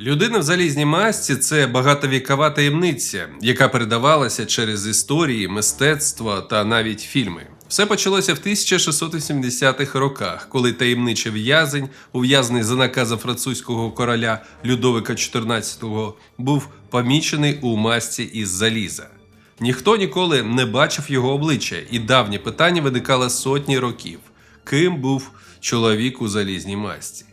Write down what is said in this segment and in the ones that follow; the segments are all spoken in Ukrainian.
Людина в залізній масці це багатовікова таємниця, яка передавалася через історії, мистецтво та навіть фільми. Все почалося в 1680-х роках, коли таємничий в'язень, ув'язаний за наказом французького короля Людовика XIV, був помічений у масці із заліза. Ніхто ніколи не бачив його обличчя, і давнє питання виникало сотні років: ким був чоловік у залізній масці?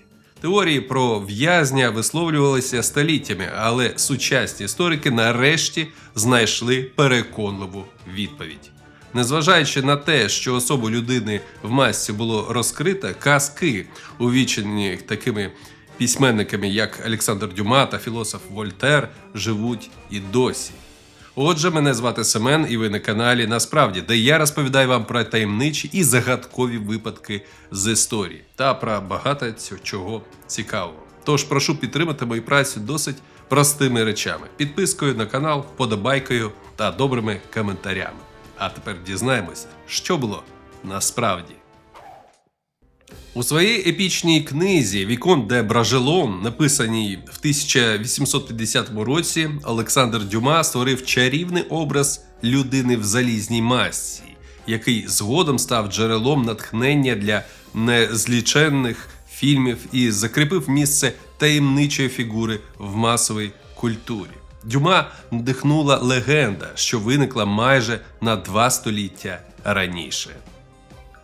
Теорії про в'язня висловлювалися століттями, але сучасні історики нарешті знайшли переконливу відповідь. Незважаючи на те, що особу людини в масці було розкрито, казки, увічені такими письменниками, як Олександр Дюма та філософ Вольтер, живуть і досі. Отже, мене звати Семен, і ви на каналі Насправді, де я розповідаю вам про таємничі і загадкові випадки з історії та про багато чого цікавого. Тож прошу підтримати мою працю досить простими речами: підпискою на канал, подобайкою та добрими коментарями. А тепер дізнаємося, що було насправді. У своїй епічній книзі Вікон де Бражелон, написаній в 1850 році, Олександр Дюма створив чарівний образ людини в залізній масці, який згодом став джерелом натхнення для незліченних фільмів і закріпив місце таємничої фігури в масовій культурі. Дюма надихнула легенда, що виникла майже на два століття раніше.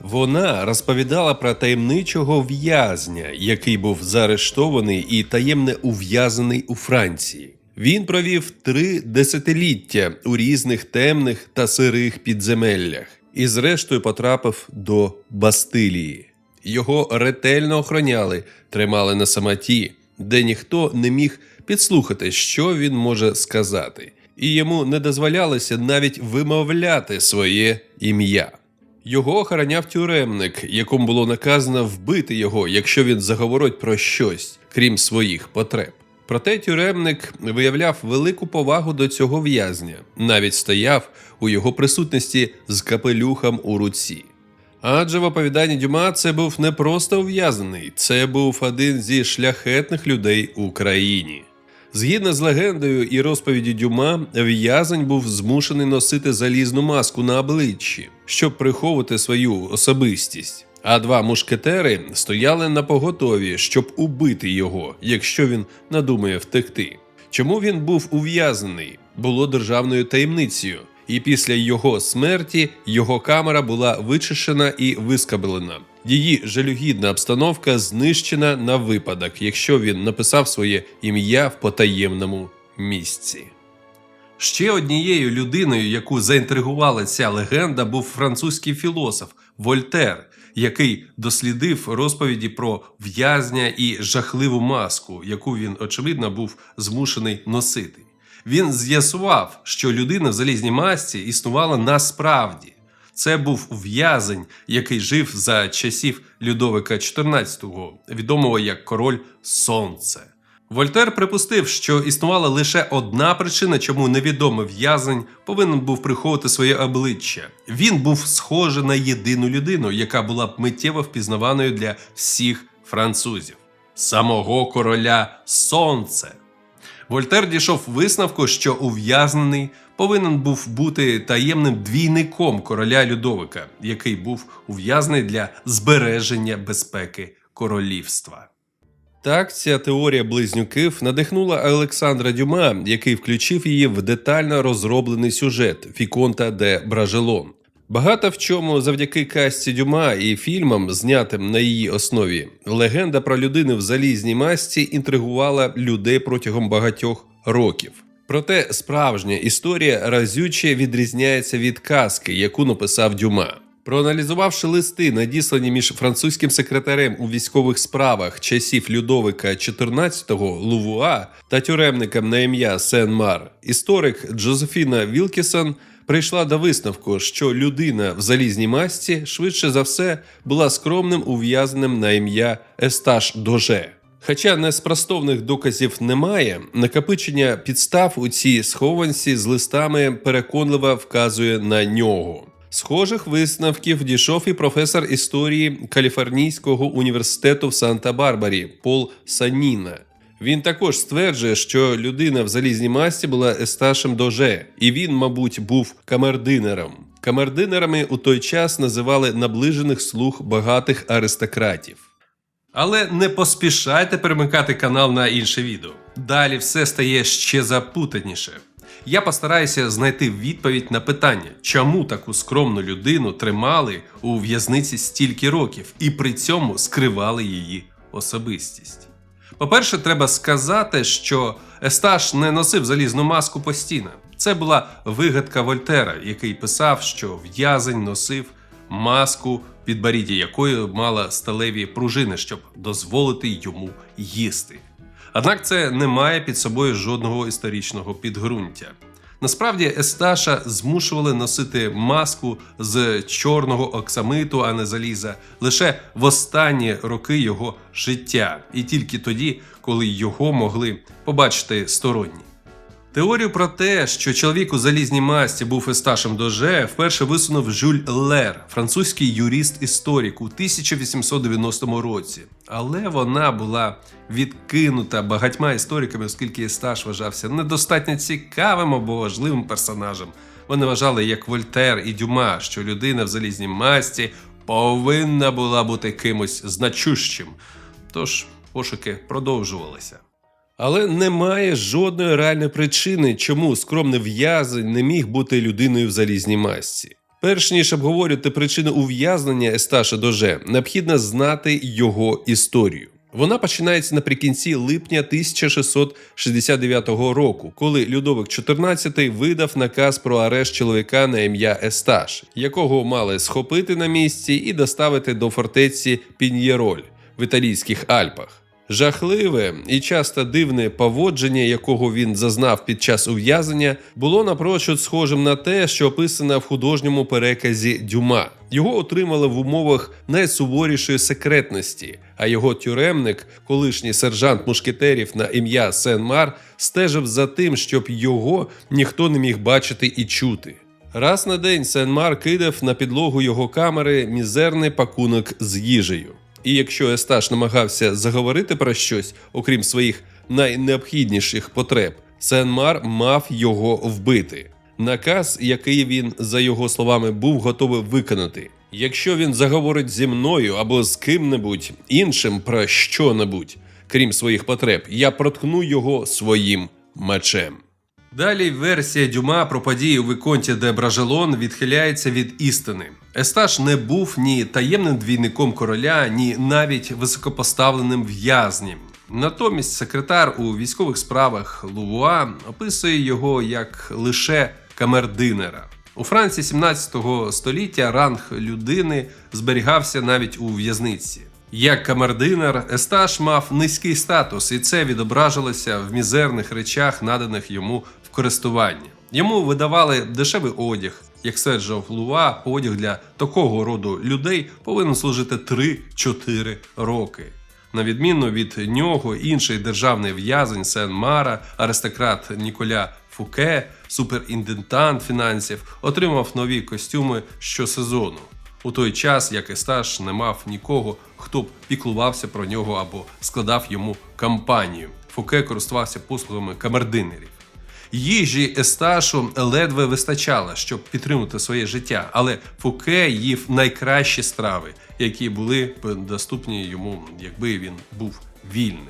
Вона розповідала про таємничого в'язня, який був заарештований і таємне ув'язаний у Франції. Він провів три десятиліття у різних темних та сирих підземеллях і, зрештою, потрапив до Бастилії. Його ретельно охороняли, тримали на самоті, де ніхто не міг підслухати, що він може сказати, і йому не дозволялося навіть вимовляти своє ім'я. Його охороняв тюремник, якому було наказано вбити його, якщо він заговорить про щось, крім своїх потреб. Проте тюремник виявляв велику повагу до цього в'язня, навіть стояв у його присутності з капелюхом у руці. Адже в оповіданні Дюма це був не просто ув'язаний, це був один зі шляхетних людей у країні. Згідно з легендою і розповіді Дюма, в'язень був змушений носити залізну маску на обличчі, щоб приховувати свою особистість. А два мушкетери стояли на поготові, щоб убити його, якщо він надумає втекти. Чому він був ув'язнений, було державною таємницею, і після його смерті його камера була вичищена і вискаблена. Її жалюгідна обстановка знищена на випадок, якщо він написав своє ім'я в потаємному місці. Ще однією людиною, яку заінтригувала ця легенда, був французький філософ Вольтер, який дослідив розповіді про в'язня і жахливу маску, яку він, очевидно, був змушений носити. Він з'ясував, що людина в залізній масці існувала насправді. Це був в'язень, який жив за часів Людовика XIV, відомого як король Сонце. Вольтер припустив, що існувала лише одна причина, чому невідомий в'язень повинен був приховувати своє обличчя. Він був схожий на єдину людину, яка була б миттєво впізнаваною для всіх французів самого короля Сонце. Вольтер дійшов висновку, що ув'язнений повинен був бути таємним двійником короля Людовика, який був ув'язнений для збереження безпеки королівства. Так, ця теорія близнюків надихнула Олександра Дюма, який включив її в детально розроблений сюжет Фіконта де Бражелон. Багато в чому завдяки касті Дюма і фільмам, знятим на її основі, легенда про людину в залізній масці інтригувала людей протягом багатьох років. Проте справжня історія разюче відрізняється від казки, яку написав Дюма. Проаналізувавши листи, надіслані між французьким секретарем у військових справах часів Людовика XIV Лувуа та тюремником на ім'я Сен-Мар, історик Джозефіна Вілкісон прийшла до висновку, що людина в залізній масці швидше за все була скромним ув'язненим на ім'я Есташ Доже. Хоча неспростовних доказів немає, накопичення підстав у цій схованці з листами переконливо вказує на нього. Схожих висновків дійшов і професор історії Каліфорнійського університету в Санта-Барбарі Пол Саніна. Він також стверджує, що людина в залізній масті була Есташем Доже, і він, мабуть, був камердинером. Камердинерами у той час називали наближених слуг багатих аристократів. Але не поспішайте перемикати канал на інше відео. Далі все стає ще запутаніше. Я постараюся знайти відповідь на питання, чому таку скромну людину тримали у в'язниці стільки років і при цьому скривали її особистість. По-перше, треба сказати, що Есташ не носив залізну маску постійно. Це була вигадка Вольтера, який писав, що в'язень носив маску, підборіддя якої мала сталеві пружини, щоб дозволити йому їсти. Однак це не має під собою жодного історичного підґрунтя. Насправді Есташа змушували носити маску з чорного оксамиту, а не заліза, лише в останні роки його життя, і тільки тоді, коли його могли побачити сторонні. Теорію про те, що чоловік у залізній масті був Есташем Доже, вперше висунув Жюль Лер, французький юрист-історик у 1890 році. Але вона була відкинута багатьма істориками, оскільки Есташ вважався недостатньо цікавим або важливим персонажем. Вони вважали, як Вольтер і Дюма, що людина в залізній масті повинна була бути кимось значущим. Тож пошуки продовжувалися. Але немає жодної реальної причини, чому скромний в'язень не міг бути людиною в залізній масці. Перш ніж обговорювати причини ув'язнення Есташа Доже, необхідно знати його історію. Вона починається наприкінці липня 1669 року, коли Людовик XIV видав наказ про арешт чоловіка на ім'я Есташ, якого мали схопити на місці і доставити до фортеці Пін'єроль в італійських Альпах. Жахливе і часто дивне поводження, якого він зазнав під час ув'язнення, було напрочуд схожим на те, що описано в художньому переказі Дюма. Його отримали в умовах найсуворішої секретності, а його тюремник, колишній сержант мушкетерів на ім'я Сен-Мар, стежив за тим, щоб його ніхто не міг бачити і чути. Раз на день Сен-Мар кидав на підлогу його камери мізерний пакунок з їжею. І якщо Есташ намагався заговорити про щось, окрім своїх найнеобхідніших потреб, Сен-Мар мав його вбити. Наказ, який він, за його словами, був готовий виконати. Якщо він заговорить зі мною або з ким-небудь іншим про що-небудь, крім своїх потреб, я проткну його своїм мечем. Далі версія Дюма про події у Виконті де Бражелон відхиляється від істини. Есташ не був ні таємним двійником короля, ні навіть високопоставленим в'язнем. Натомість секретар у військових справах Лувуа описує його як лише камердинера. У Франції 17 століття ранг людини зберігався навіть у в'язниці. Як камердинер, Есташ мав низький статус, і це відображилося в мізерних речах, наданих йому в користування. Йому видавали дешевий одяг. Як стверджував Луа, одяг для такого роду людей повинен служити 3-4 роки. На відміну від нього, інший державний в'язень Сен-Мара, аристократ Ніколя Фуке, суперінтендант фінансів, отримав нові костюми щосезону. У той час, як Есташ не мав нікого, хто б піклувався про нього або складав йому кампанію. Фуке користувався послугами камердинерів. Їжі Есташу ледве вистачало, щоб підтримати своє життя, але Фуке їв найкращі страви, які були б доступні йому, якби він був вільним.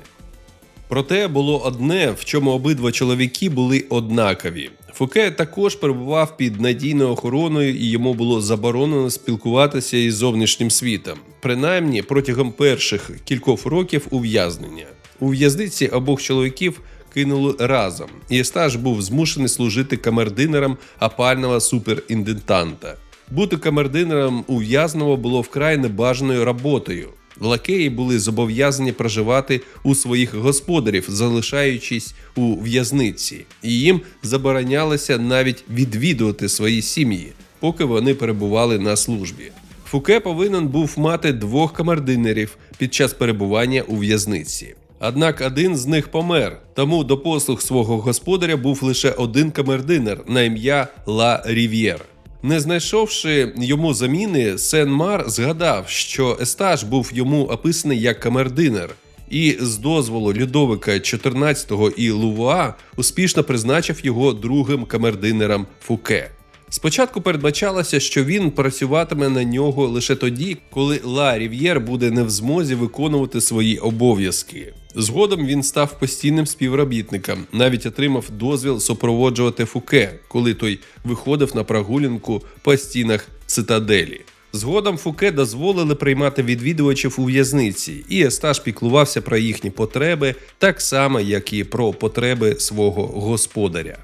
Проте було одне, в чому обидва чоловіки були однакові. Фуке також перебував під надійною охороною, і йому було заборонено спілкуватися із зовнішнім світом, принаймні протягом перших кількох років ув'язнення. У в'язниці обох чоловіків кинули разом, і Естаж був змушений служити камердинером опального суперіндентанта. Бути камердинером ув'язненого було вкрай небажаною роботою. Лакеї були зобов'язані проживати у своїх господарів, залишаючись у в'язниці, і їм заборонялося навіть відвідувати свої сім'ї, поки вони перебували на службі. Фуке повинен був мати двох камердинерів під час перебування у в'язниці. Однак один з них помер, тому до послуг свого господаря був лише один камердинер на ім'я Ла Рів'єр. Не знайшовши йому заміни, Сен-Мар згадав, що Естаж був йому описаний як камердинер, і з дозволу Людовика XIV і Лувуа успішно призначив його другим камердинером Фуке. Спочатку передбачалося, що він працюватиме на нього лише тоді, коли Ла Рів'єр буде не в змозі виконувати свої обов'язки. Згодом він став постійним співробітником, навіть отримав дозвіл супроводжувати Фуке, коли той виходив на прогулянку по стінах цитаделі. Згодом Фуке дозволили приймати відвідувачів у в'язниці, і Естаж піклувався про їхні потреби так само, як і про потреби свого господаря.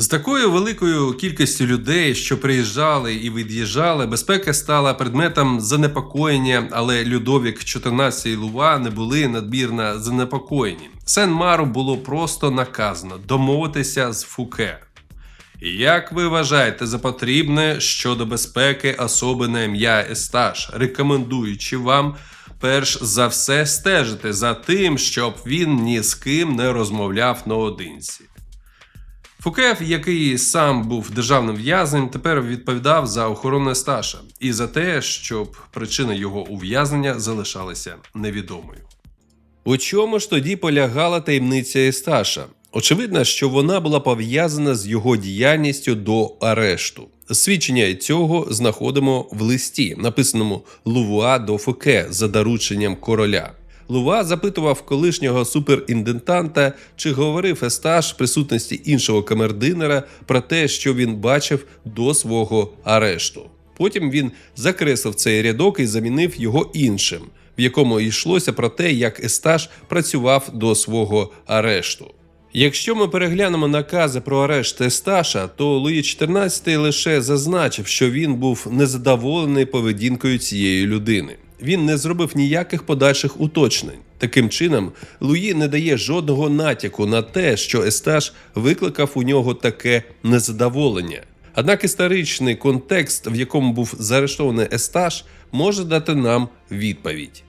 З такою великою кількістю людей, що приїжджали і від'їжджали, безпека стала предметом занепокоєння, але Людовік XIV і Лува не були надмірно занепокоєні. Сен-Мару було просто наказано домовитися з Фуке. Як ви вважаєте за потрібне щодо безпеки особи на ім'я Есташ, рекомендуючи вам перш за все стежити за тим, щоб він ні з ким не розмовляв наодинці? Фукев, який сам був державним в'язнем, тепер відповідав за охорону Есташа і за те, щоб причина його ув'язнення залишалася невідомою. У чому ж тоді полягала таємниця Есташа? Очевидно, що вона була пов'язана з його діяльністю до арешту. Свідчення цього знаходимо в листі, написаному Лувуа до Фуке за дорученням короля. Лува запитував колишнього суперіндентанта, чи говорив Есташ в присутності іншого камердинера про те, що він бачив до свого арешту. Потім він закреслив цей рядок і замінив його іншим, в якому йшлося про те, як Есташ працював до свого арешту. Якщо ми переглянемо накази про арешт Есташа, то Луї XIV лише зазначив, що він був незадоволений поведінкою цієї людини. Він не зробив ніяких подальших уточнень. Таким чином, Луї не дає жодного натяку на те, що Естаж викликав у нього таке незадоволення. Однак історичний контекст, в якому був заарештований Естаж, може дати нам відповідь.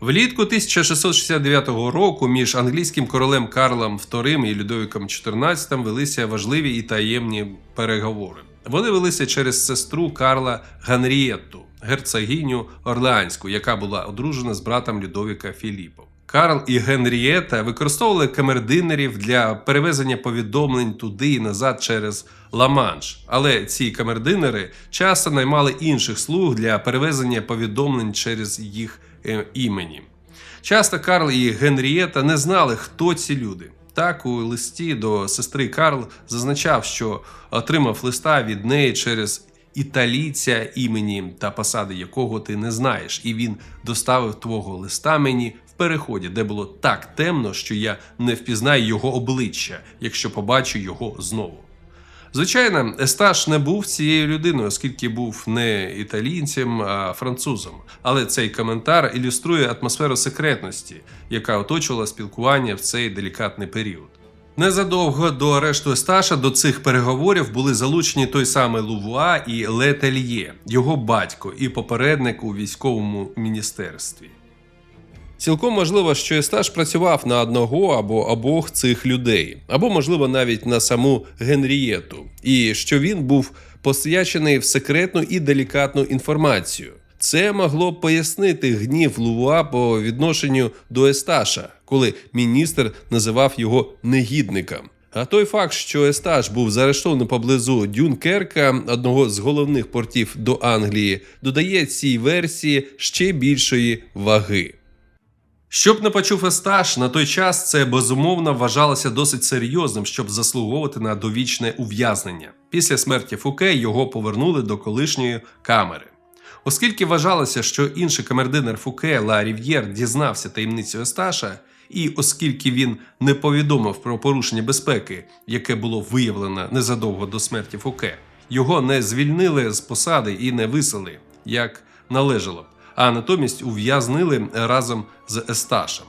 Влітку 1669 року між англійським королем Карлом II і Людовіком XIV велися важливі і таємні переговори. Вони велися через сестру Карла Ганрієтту, герцогиню Орлеанську, яка була одружена з братом Людовіка Філіпом. Карл і Генрієта використовували камердинерів для перевезення повідомлень туди і назад через Ла-Манш. Але ці камердинери часто наймали інших слуг для перевезення повідомлень через їх імені. Часто Карл і Генрієта не знали, хто ці люди. Так, у листі до сестри Карл зазначав, що отримав листа від неї через італійця імені та посади якого ти не знаєш, і він доставив твого листа мені в переході, де було так темно, що я не впізнаю його обличчя, якщо побачу його знову. Звичайно, Есташ не був цією людиною, оскільки був не італійцем, а французом. Але цей коментар ілюструє атмосферу секретності, яка оточувала спілкування в цей делікатний період. Незадовго до арешту Есташа до цих переговорів були залучені той самий Лувуа і Летельє, його батько і попередник у військовому міністерстві. Цілком можливо, що Есташ працював на одного або обох цих людей, або, можливо, навіть на саму Генрієту, і що він був посвячений в секретну і делікатну інформацію. Це могло б пояснити гнів Лувуа по відношенню до Есташа, коли міністр називав його негідником. А той факт, що Есташ був заарештований поблизу Дюнкерка, одного з головних портів до Англії, додає цій версії ще більшої ваги. Щоб не почув Есташ, на той час це безумовно вважалося досить серйозним, щоб заслуговувати на довічне ув'язнення. Після смерті Фуке його повернули до колишньої камери. Оскільки вважалося, що інший камердинер Фуке Ла Рів'єр дізнався таємницю Есташа, і оскільки він не повідомив про порушення безпеки, яке було виявлено незадовго до смерті Фуке, його не звільнили з посади і не висели, як належало а натомість ув'язнили разом з Есташем.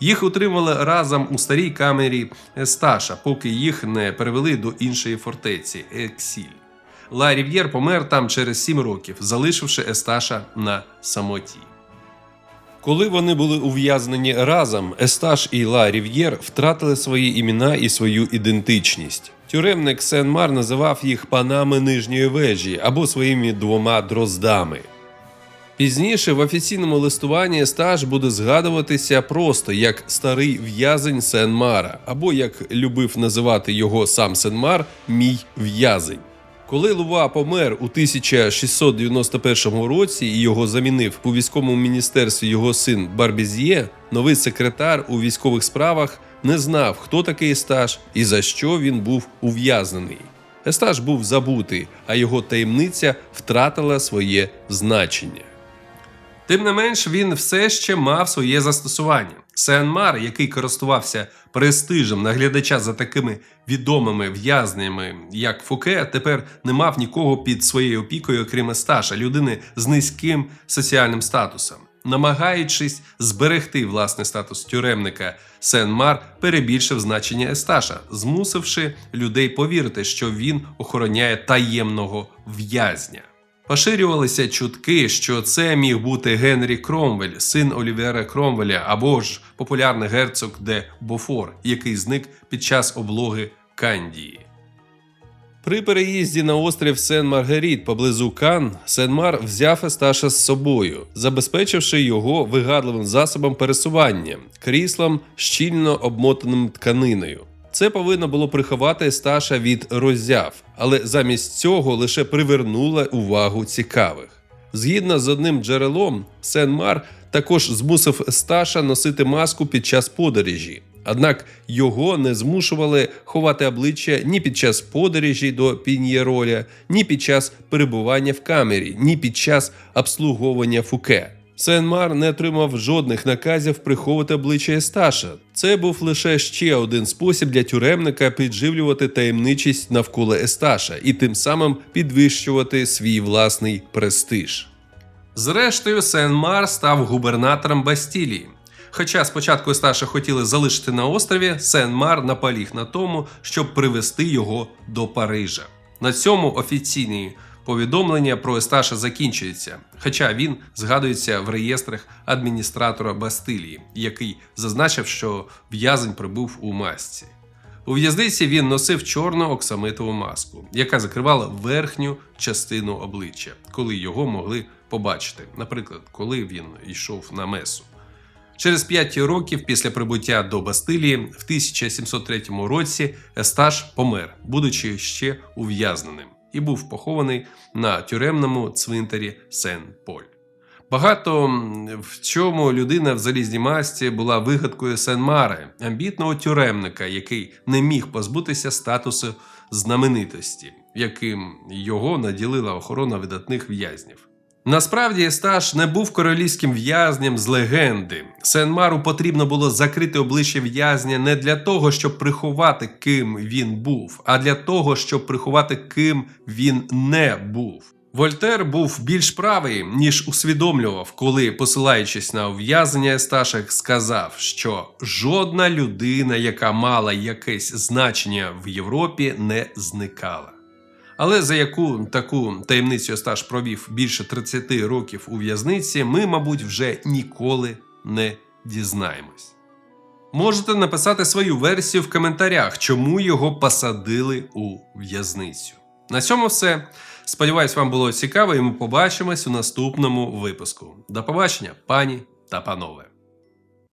Їх утримали разом у старій камері Есташа, поки їх не перевели до іншої фортеці Ексіль. Ла Рів'єр помер там через сім років, залишивши Есташа на самоті. Коли вони були ув'язнені разом, Есташ і Ла Рів'єр втратили свої імена і свою ідентичність. Тюремник Сен-Мар називав їх панами нижньої вежі або своїми двома дроздами. Пізніше в офіційному листуванні стаж буде згадуватися просто як старий в'язень Сен-Мара, або як любив називати його сам Сен-Мар, мій в'язень. Коли Лува помер у 1691 році і його замінив у військовому міністерстві його син Барбіз'є, новий секретар у військових справах не знав, хто такий Естаж і за що він був ув'язнений. Естаж був забутий, а його таємниця втратила своє значення. Тим не менш, він все ще мав своє застосування. Сен-Мар, який користувався престижем наглядача за такими відомими в'язнями, як Фуке, тепер не мав нікого під своєю опікою, окрім Есташа, людини з низьким соціальним статусом. Намагаючись зберегти власний статус тюремника, Сен-Мар перебільшив значення Есташа, змусивши людей повірити, що він охороняє таємного в'язня. Поширювалися чутки, що це міг бути Генрі Кромвель, син Олівера Кромвеля, або ж популярний герцог де Бофор, який зник під час облоги Кандії. При переїзді на острів Сен-Маргеріт поблизу Кан Сен-Мар взяв Есташа з собою, забезпечивши його вигадливим засобом пересування кріслом, щільно обмотаним тканиною. Це повинно було приховати Есташа від роззяв, але замість цього лише привернуло увагу цікавих. Згідно з одним джерелом, Сен-Мар також змусив Есташа носити маску під час подорожі. Однак його не змушували ховати обличчя ні під час подорожі до Пін'єроля, ні під час перебування в камері, ні під час обслуговування фуке. Сен-Мар не отримав жодних наказів приховувати обличчя Есташа. Це був лише ще один спосіб для тюремника підживлювати таємничість навколо Есташа і тим самим підвищувати свій власний престиж. Зрештою, Сен-Мар став губернатором Бастілії. Хоча спочатку Есташа хотіли залишити на острові, Сен-Мар наполіг на тому, щоб привести його до Парижа. На цьому офіційні повідомлення про Есташа закінчується, хоча він згадується в реєстрах адміністратора Бастилії, який зазначив, що в'язень прибув у масці. У в'язниці він носив чорну оксамитову маску, яка закривала верхню частину обличчя, коли його могли побачити, наприклад, коли він йшов на месу. Через 5 років після прибуття до Бастилії в 1703 році Есташ помер, будучи ще ув'язненим, і був похований на тюремному цвинтарі Сен-Поль. Багато в чому людина в залізній масці була вигадкою Сен-Маре, амбітного тюремника, який не міг позбутися статусу знаменитості, яким його наділила охорона видатних в'язнів. Насправді Есташ не був королівським в'язнем з легенди. Сен-Мару потрібно було закрити обличчя в'язня не для того, щоб приховати, ким він був, а для того, щоб приховати, ким він не був. Вольтер був більш правий, ніж усвідомлював, коли, посилаючись на ув'язнення Есташа, сказав, що жодна людина, яка мала якесь значення в Європі, не зникала. Але за яку таку таємницю Есташ провів більше 30 років у в'язниці, ми, мабуть, вже ніколи не дізнаємось. Можете написати свою версію в коментарях, чому його посадили у в'язницю. На цьому все. Сподіваюсь, вам було цікаво, і ми побачимось у наступному випуску. До побачення, пані та панове.